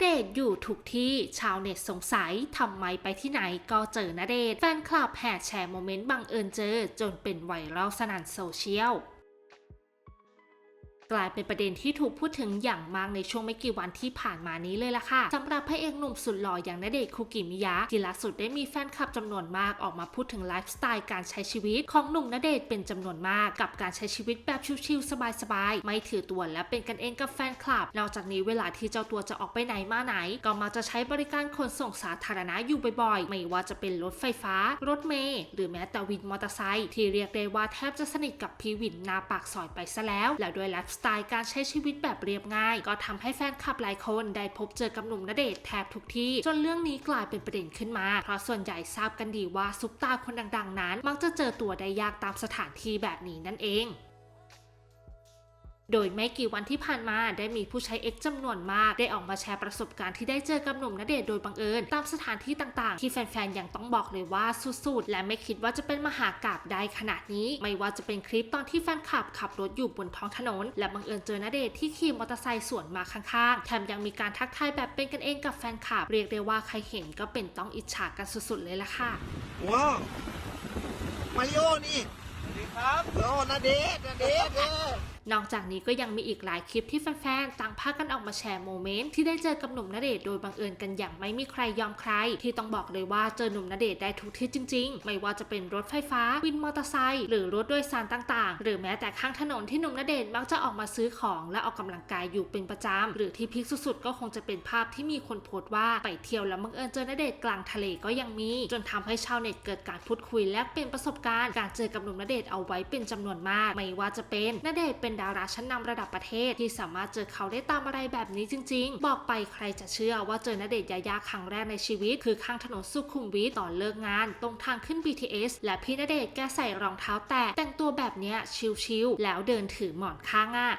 เดชอยู่ทุกที่ชาวเน็ตสงสัยทำไมไปที่ไหนก็เจอณเดชแฟนคลับแห่แชร์โมเมนต์บังเอิญเจอ จนเป็นไวรัลสนั่นโซเชียล กลายเป็นประเด็นที่ถูกพูดถึงอย่างมากในช่วงไม่กี่วันที่ผ่านมานี้เลยล่ะค่ะสำหรับพระเอกหนุ่มสุดหล่ออย่างณเดชน์คุกิมิยะที่ล่าสุดได้มีแฟนคลับจำนวนมากออกมาพูดถึงไลฟ์สไตล์การใช้ชีวิตของหนุ่มณเดชน์เป็นจำนวนมากกับการใช้ชีวิตแบบชิลๆสบายๆไม่ถือตัวและเป็นกันเองกับแฟนคลับ นอกจากนี้เวลาที่เจ้าตัวจะออกไปไหนมาไหน ก็มักจะใช้บริการขนส่งสาธารณะอยู่บ่อยๆ ไม่ว่าจะเป็นรถไฟฟ้า รถเมล์หรือแม้แต่วินมอเตอร์ไซค์ที่เรียกได้ว่าแทบจะสนิทกับพี่วินนาปากซอยไปซะแล้ว และด้วยไลฟ์สไตล์การใช้ชีวิตแบบเรียบง่าย ก็ทำให้แฟนคลับหลายคนได้พบเจอกับหนุ่มณเดชน์แทบทุกที่ จนเรื่องนี้กลายเป็นประเด็นขึ้นมา เพราะส่วนใหญ่ทราบกันดีว่าซุปตาคนดังๆ นั้น มักจะเจอตัวได้ยากตามสถานที่แบบนี้นั่นเอง โดยไม่กี่วันที่ผ่านมาได้มีผู้ใช้ X จำนวนมาก ได้ออกมาแชร์ประสบการณ์ที่ได้เจอกับหนุ่มณเดชน์โดยบังเอิญ ตามสถานที่ต่างๆ ที่แฟนๆยังต้องบอกเลยว่าสุดๆ และไม่คิดว่าจะเป็นมหากราบได้ขนาดนี้ ไม่ว่าจะเป็นคลิปตอนที่แฟนคลับขับรถอยู่บนท้องถนน และบังเอิญเจอณเดชน์ที่ขี่มอเตอร์ไซค์สวนมาข้างๆแถมยังมีการทักทายแบบเป็นกันเองกับแฟนคลับ เรียกได้ว่าใครเห็นก็เป็นต้องอิจฉากันสุดๆเลยละค่ะว้าวมาริโอนี่สวัสดีครับโอ้นาเดชน์นาเดช นอกจากนี้ก็ยังมีอีกหลายคลิปที่แฟนๆต่างพากันออกมาแชร์โมเมนต์ที่ได้เจอกับหนุ่มณเดชน์โดยบังเอิญกันอย่างไม่มีใครยอมใคร ที่ต้องบอกเลยว่าเจอหนุ่มณเดชน์ได้ทุกที่จริง ๆ ไม่ว่าจะเป็นรถไฟฟ้าวินมอเตอร์ไซค์หรือรถโดยสารต่างๆ หรือแม้แต่ข้างถนนที่หนุ่มณเดชน์มักจะออกมาซื้อของและออกกำลังกายอยู่เป็นประจำหรือที่พีคสุดๆ ก็คงจะเป็นภาพที่มีคนโพสต์ว่าไปเที่ยวแล้วบังเอิญเจอณเดชน์กลางทะเลก็ยังมี จนทำให้ชาวเน็ตเกิดการพูดคุยและเปลี่ยนประสบการณ์การเจอกับหนุ่มณเดชน์เอาไว้เป็นจำนวนมาก ไม่ว่าจะเป็นณเดชน์เป็นดาราชั้นนำระดับประเทศ ที่สามารถเจอเขาได้ตามอะไรแบบนี้จริง ๆ บอกไปใครจะเชื่อว่าเจอณเดชน์ยายาครั้งแรกในชีวิต คือข้างถนนสุขุมวิทตอนเลิกงาน ตรงทางขึ้น BTS และพี่ณเดชน์แกใส่รองเท้าแตะแต่งตัวแบบเนี้ยชิลๆแล้วเดินถือหมอนข้างอะ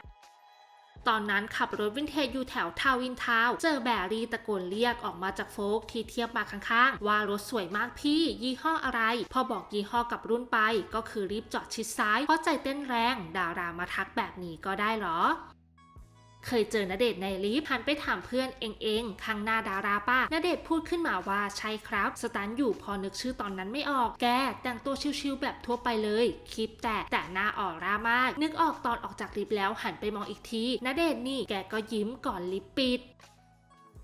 ตอนนั้นขับรถวินเทจอยู่แถวทาวินทาวเจอแบรี่ตะโกนเรียกออกมาจากโฟกที่เทียบมาข้างๆ ว่ารถสวยมากพี่ ยี่ห้ออะไร พอบอกยี่ห้อกับรุ่นไป ก็คือรีบจอดชิดซ้ายเพราะใจเต้นแรง ดารามาทักแบบนี้ก็ได้เหรอ เคยเจอณเดชน์ในลิฟต์หันไปถามเพื่อนเองเองข้างหน้าดาราป้าณเดชน์พูดขึ้นมาว่าใช่ครับ สตันอยู่พอนึกชื่อตอนนั้นไม่ออก แกแต่งตัวชิวๆแบบทั่วไปเลย คลิปแต่แต่หน้าออร่ามาก นึกออกตอนออกจากลิฟต์แล้วหันไปมองอีกทีณเดชน์นี่แกก็ยิ้มก่อนลิฟต์ปิด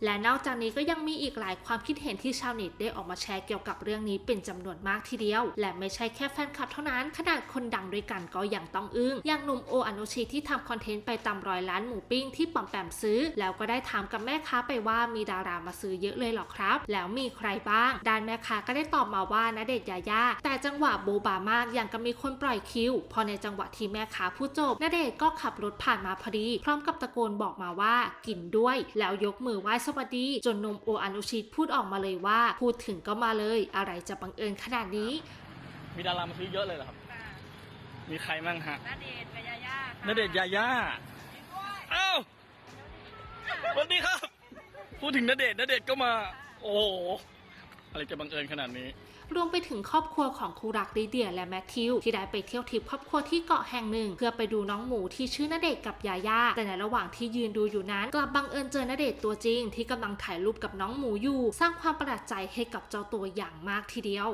และนอกจากนี้ก็ยังมีอีกหลายความคิดเห็นที่ชาวเน็ตได้ออกมาแชร์เกี่ยวกับเรื่องนี้เป็นจำนวนมากทีเดียว และไม่ใช่แค่แฟนคลับเท่านั้น ขนาดคนดังด้วยกันก็ยังต้องอึ้ง อย่างหนุ่มโออนุชิที่ทำคอนเทนต์ไปตามรอยร้านหมูปิ้งที่ปอมแปมซื้อ แล้วก็ได้ถามกับแม่ค้าไปว่ามีดารามาซื้อเยอะเลยเหรอครับ แล้วมีใครบ้าง ด้านแม่ค้าก็ได้ตอบมาว่าณเดชยายาแต่จังหวะโบบามากอย่างกับมีคนปล่อยคิว พอในจังหวะที่แม่ค้าพูดจบณเดชก็ขับรถผ่านมาพอดี พร้อมกับตะโกนบอกมาว่ากินด้วย แล้วยกมือไหว้สวัสดี จนหนมโออนุชิตพูดออกมาเลยว่า พูดถึงก็มาเลย อะไรจะบังเอิญขนาดนี้ มีดารามาซื้อเยอะเลยเหรอครับค่ะมีใครบ้างฮะณเดชน์กับยาย่าค่ะณเดชน์ยาย่าอ้าวสวัสดีครับ พูดถึงณเดชน์ณเดชน์ก็มา โอ้โหอะไรจะบังเอิญขนาดนี้ รวมไปถึงครอบครัวของคูรักลีเดียและแมทธิวที่ได้ไปเที่ยวทริปครอบครัวที่เกาะแห่งหนึ่ง เพื่อไปดูน้องหมูที่ชื่อนเดชกับยาย่าแต่ในระหว่างที่ยืนดูอยู่นั้น กลับบังเอิญเจอณเดชตัวจริง ที่กำลังถ่ายรูปกับน้องหมูอยู่ สร้างความประหลาดใจให้กับเจ้าตัวอย่างมากทีเดียว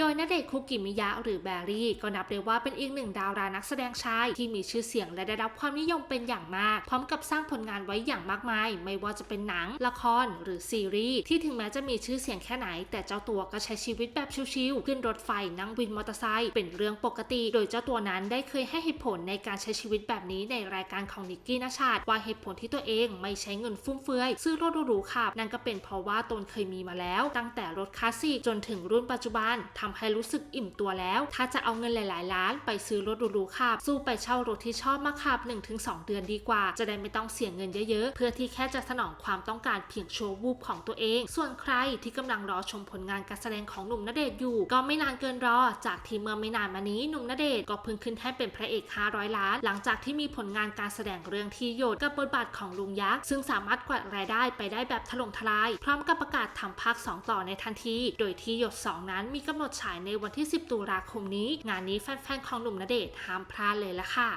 โดยณเดชคุกิมิยะหรือแบรี่ ก็นับได้ว่าเป็นอีกหนึ่งดารานักแสดงชายที่มีชื่อเสียงและได้รับความนิยมเป็นอย่างมาก พร้อมกับสร้างผลงานไว้อย่างมากมาย ไม่ว่าจะเป็นหนัง ละคร หรือซีรีส์ที่ถึงแม้จะมีชื่อเสียงแค่ไหน แต่เจ้าตัวก็ใช้ชีวิตแบบชิลๆขึ้นรถไฟนั่งวินมอเตอร์ไซค์เป็นเรื่องปกติ โดยเจ้าตัวนั้นได้เคยให้เหตุผลในการใช้ชีวิตแบบนี้ในรายการของนิกกี้นชาติว่าเหตุผลที่ตัวเองไม่ใช้เงินฟุ่มเฟือยซื้อรถหรูๆขับนั่นก็เป็นเพราะว่าตนเคยมีมาแล้ว ตั้งแต่รถคลาสสิกจนถึงรุ่นปัจจุบันทำให้รู้สึกอิ่มตัวแล้ว ถ้าจะเอาเงินหลาย ๆ ล้าน ไปซื้อรถหรูๆขับ สู้ไปเช่ารถที่ชอบมาขับ 1-2 เดือนดีกว่า จะได้ไม่ต้องเสียเงินเยอะ ๆ เพื่อที่แค่จะสนองความต้องการเพียงโชว์วูบของตัวเอง ส่วนใครที่กำลังรอชมผลงานการแสดงของหนุ่มณเดชน์อยู่ ก็ไม่นานเกินรอ จากที่เมื่อไม่นานมานี้หนุ่มณเดชน์ก็เพิ่งขึ้นแท่นเป็นพระเอก 500 ล้าน หลังจากที่มีผลงานการแสดงเรื่องที่หยดกับบทบาทของลุงยักษ์ซึ่งสามารถกวาดรายได้ไปได้แบบถล่มทลาย พร้อมกับประกาศทำภาค 2 ต่อในทันที โดยที่หยด 2 นั้นมีกำหนดฉายในวันที่ 10 ตุลาคมนี้ งานนี้แฟนๆของหนุ่มณเดชน์ห้ามพลาดเลยละค่ะ